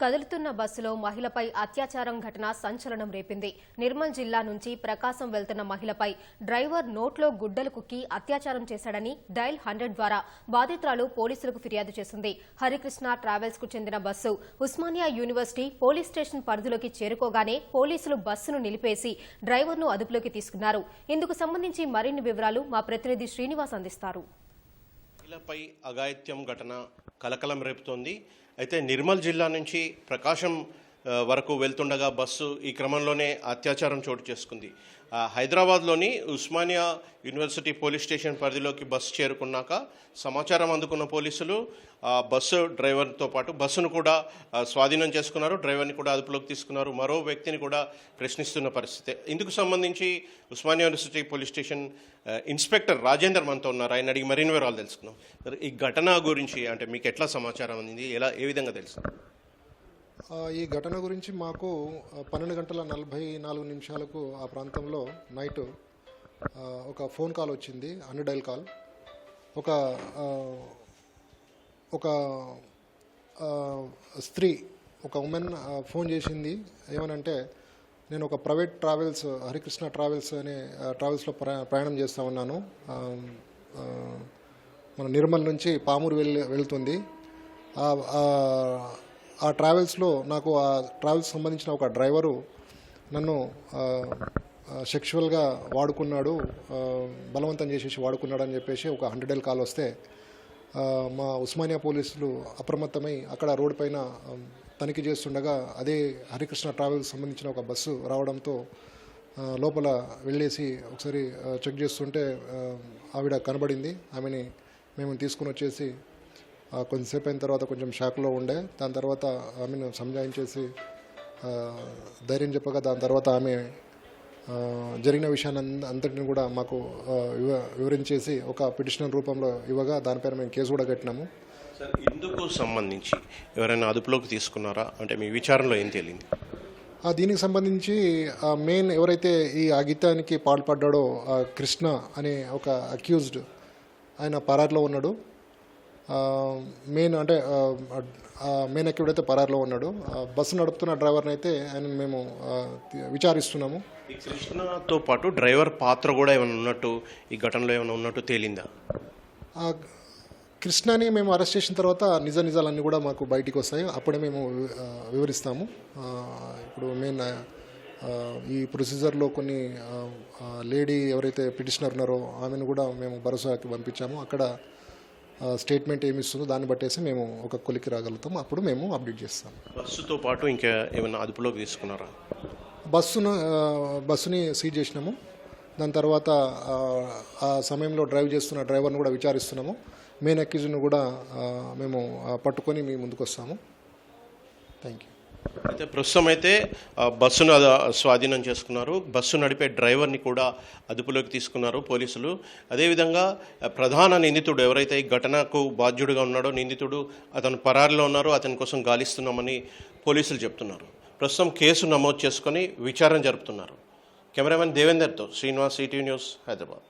కదులుతున్న బస్సులో మహిళపై అత్యాచారం ఘటన సంచలనం రేపింది. నిర్మల్ జిల్లా నుంచి ప్రకాశం వెళ్తున్న మహిళపై డ్రైవర్ నోట్లో గుడ్డలు కుక్కి అత్యాచారం చేశాడని డైల్ హండ్రెడ్ ద్వారా బాధితురాలు పోలీసులకు ఫిర్యాదు చేసింది. హరికృష్ణ ట్రావెల్స్కు చెందిన bus Osmania university police station పరిధిలోకి చేరుకోగానే పోలీసులు బస్సును నిలిపేసి డ్రైవర్ను అదుపులోకి తీసుకున్నారు. ఇందుకు సంబంధించి మరిన్ని వివరాలు మా ప్రతినిధి శ్రీనివాస్ అందిస్తారు. మహిళపై అఘాయిత్యం ఘటన కలకలం రేపుతోంది. అయితే నిర్మల్ జిల్లా నుంచి ప్రకాశం వరకు వెళ్తుండగా బస్సు ఈ క్రమంలోనే అత్యాచారం చోటు చేసుకుంది. హైదరాబాద్లోని ఉస్మానియా యూనివర్సిటీ పోలీస్ స్టేషన్ పరిధిలోకి బస్సు చేరుకున్నాక సమాచారం అందుకున్న పోలీసులు బస్సు డ్రైవర్తో పాటు బస్సును కూడా స్వాధీనం చేసుకున్నారు. డ్రైవర్ని కూడా అదుపులోకి తీసుకున్నారు. మరో వ్యక్తిని కూడా ప్రశ్నిస్తున్న పరిస్థితి. ఇందుకు సంబంధించి Osmania university police station inspector Rajender మనతో ఉన్నారు. ఆయన అడిగి మరిన్ని వివరాలు తెలుసుకుందాం. ఈ ఘటన గురించి అంటే మీకు ఎట్లా సమాచారం అందింది? ఎలా ఏ విధంగా తెలుసు? ఈ ఘటన గురించి మాకు పన్నెండు గంటల నలభై నాలుగు నిమిషాలకు ఆ ప్రాంతంలో నైట్ ఒక ఫోన్ కాల్ వచ్చింది అన్డైల్ కాల్. ఒక ఒక స్త్రీ ఒక ఉమెన్ ఫోన్ చేసింది. ఏమనంటే నేను ఒక ప్రైవేట్ ట్రావెల్స్ హరికృష్ణ ట్రావెల్స్ అనే ట్రావెల్స్లో ప్రయాణం చేస్తూ ఉన్నాను. మన నిర్మల్ నుంచి పామూరు వెళ్ళి వెళ్తుంది. ఆ- ట్రావెల్స్లో నాకు ఆ ట్రావెల్స్ సంబంధించిన ఒక డ్రైవరు నన్ను సెక్షువల్గా వాడుకున్నాడు బలవంతం చేసేసి వాడుకున్నాడు అని చెప్పేసి ఒక హండ్రెడ్ ఎల్ కాల్ వస్తే మా ఉస్మానియా పోలీసులు అప్రమత్తమై అక్కడ రోడ్డు పైన తనిఖీ చేస్తుండగా అదే హరికృష్ణ ట్రావెల్స్ సంబంధించిన ఒక బస్సు రావడంతో లోపల వెళ్ళేసి ఒకసారి చెక్ చేస్తుంటే ఆవిడ కనబడింది. ఆమెని మేము తీసుకుని వచ్చేసి కొంతసేపు అయిన తర్వాత కొంచెం షాక్లో ఉండే. దాని తర్వాత ఆమెను సంజాయించేసి ఆ, ధైర్యం చెప్పగా దాని తర్వాత ఆమె ఆ, జరిగిన విషయాన్ని అంతటిని కూడా మాకు ఆ, వివ వివరించేసి ఒక పిటిషనర్ రూపంలో ఇవ్వగా దానిపైన మేము కేసు కూడా కట్టినాము. ఇందుకు సంబంధించి ఎవరైనా అదుపులోకి తీసుకున్నారా? అంటే మీ విచారణలో ఏం తేలింది? ఆ దీనికి సంబంధించి ఆ మెయిన్ ఎవరైతే ఈ అగితానికి పాల్పడ్డాడో ఆ కృష్ణ అనే ఒక అక్యూజ్డ్ ఆయన పరార్లో ఉన్నాడు. ఆ, మెయిన్ అంటే మెయిన్ అయితే పరార్లో ఉన్నాడు. బస్సు నడుపుతున్న డ్రైవర్ని అయితే ఆయన మేము విచారిస్తున్నాము. కృష్ణతో పాటు డ్రైవర్ పాత్ర కూడా ఏమైనా ఉన్నట్టు ఈ ఘటనలో ఏమైనా ఉన్నట్టు తేలిందా? కృష్ణని మేము అరెస్ట్ చేసిన తర్వాత నిజ నిజాలన్నీ కూడా మాకు బయటికి వస్తాయి. అప్పుడే మేము వివరిస్తాము. ఇప్పుడు మెయిన్ ఈ ప్రొసీజర్లో కొన్ని లేడీ ఎవరైతే పిటిషనర్ ఉన్నారో ఆమెను కూడా మేము భరోసాకి పంపించాము. అక్కడ స్టేట్మెంట్ ఏమి ఇస్తుందో దాన్ని బట్టేసి మేము ఒక కొలికి రాగలుగుతాము అప్పుడు మేము అప్డేట్ చేస్తాము బస్సుతో పాటు ఇంకా ఏమైనా అదుపులోకి తీసుకున్నారా? బస్సును బస్సుని సీజ్ చేసినాము. దాని తర్వాత ఆ, సమయంలో డ్రైవ్ చేస్తున్న డ్రైవర్ను కూడా విచారిస్తున్నాము. మెయిన్ అక్యూజ్ను కూడా మేము పట్టుకొని మీ ముందుకు వస్తాము థ్యాంక్ యూ అయితే ప్రస్తుతం అయితే బస్సును స్వాధీనం చేసుకున్నారు. బస్సు నడిపే డ్రైవర్ని కూడా అదుపులోకి తీసుకున్నారు పోలీసులు. అదేవిధంగా ప్రధాన నిందితుడు ఎవరైతే ఈ ఘటనకు బాధ్యుడిగా ఉన్నాడో నిందితుడు అతను పరారిలో ఉన్నారు అతని కోసం గాలిస్తున్నామని పోలీసులు చెప్తున్నారు. ప్రస్తుతం కేసు నమోదు చేసుకొని విచారణ జరుపుతున్నారు. కెమెరామెన్ దేవేందర్తో శ్రీనివాస్ ఈటీవీ న్యూస్ హైదరాబాద్.